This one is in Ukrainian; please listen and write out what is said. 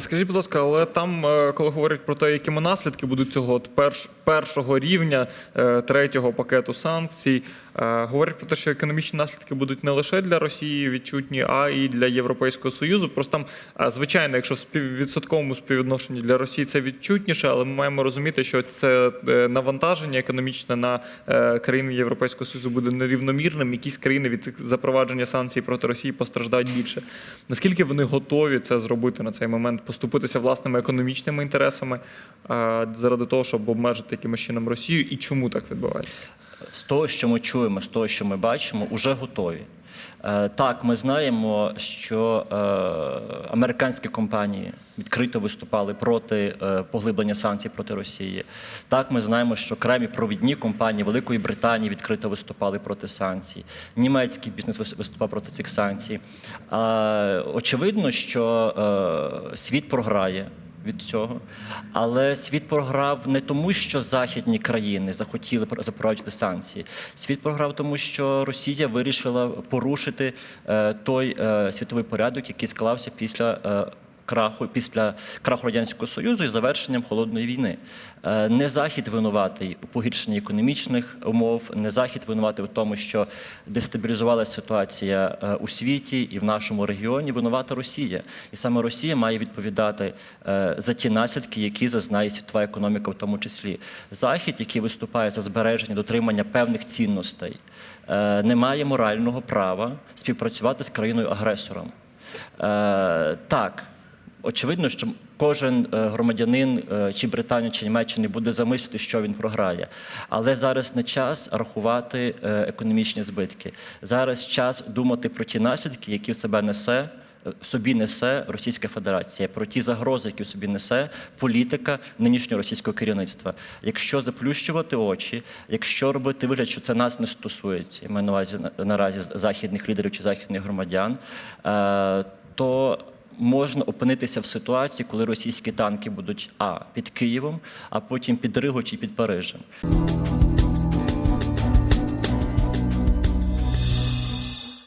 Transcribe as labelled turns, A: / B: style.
A: Скажіть, будь ласка, але там, е, коли говорять про те, якими наслідки будуть цього от перш, першого рівня е, третього пакету санкцій, е, говорять про те, що економічні наслідки будуть не лише для Росії відчутні, а і для Європейського Союзу. Просто там, звичайно, якщо в співвідсотковому співвідношенні для Росії це відчутніше, але ми маємо розуміти, що це навантаження економічне на країни Європейського Союзу буде нерівномірним. Якісь країни від цих запровадження санкцій проти Росії постраждають більше. Наскільки вони готові це зробити на цей момент, поступитися власними економічними інтересами е, заради того, щоб обмежити якимось чином Росію, і чому так відбувається?
B: з того, що ми чуємо, з того, що ми бачимо, вже готові. Е, Так, ми знаємо, що е, американські компанії відкрито виступали проти е, поглиблення санкцій проти Росії. Так, ми знаємо, що окремі провідні компанії Великої Британії відкрито виступали проти санкцій. Німецький бізнес вис- виступав проти цих санкцій. Очевидно, що світ програє від цього. Але світ програв не тому, що західні країни захотіли пр- запроваджувати санкції. Світ програв тому, що Росія вирішила порушити е, той е, світовий порядок, який склався після. Краху після краху радянського союзу і завершенням холодної війни Е, не захід винуватий у погіршенні економічних умов, не захід винуватий у тому, що дестабілізувалася ситуація е, у світі і в нашому регіоні. Винувата Росія, і саме Росія має відповідати е, за ті наслідки, які зазнає світова економіка, в тому числі захід, який виступає за збереження дотримання певних цінностей, не має морального права співпрацювати з країною агресором. Так, очевидно, що кожен е, громадянин е, чи Британії, чи Німеччини буде замислити, що він програє. Але зараз не час рахувати е, економічні збитки. Зараз час думати про ті наслідки, які в себе несе. Собі несе Російська Федерація про ті загрози, які в собі несе політика нинішнього російського керівництва. Якщо заплющувати очі, якщо робити вигляд, що це нас не стосується, я маю на увазі наразі західних лідерів чи західних громадян, то можна опинитися в ситуації, коли російські танки будуть а під Києвом, а потім під Ригою чи під Парижем.